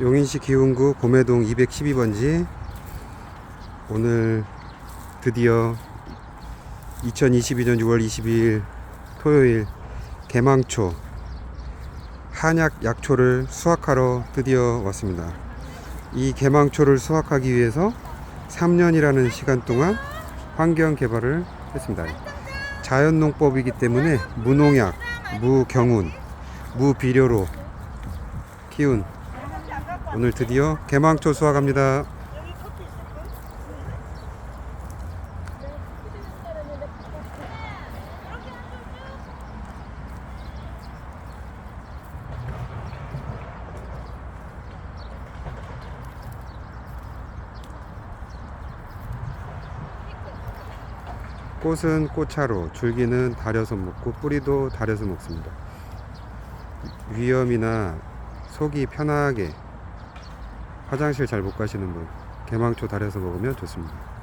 용인시 기흥구 고매동 212번지 오늘 드디어 2022년 6월 22일 토요일 개망초 한약 약초를 수확하러 드디어 왔습니다. 이 개망초를 수확하기 위해서 3년이라는 시간 동안 환경 개발을 했습니다. 자연농법이기 때문에 무농약, 무경운, 무비료로 키운 오늘 드디어 개망초 수확합니다. 꽃은 꽃차로, 줄기는 다려서 먹고 뿌리도 다려서 먹습니다. 위염이나 속이 편하게 화장실 잘 못 가시는 분 개망초 다려서 먹으면 좋습니다.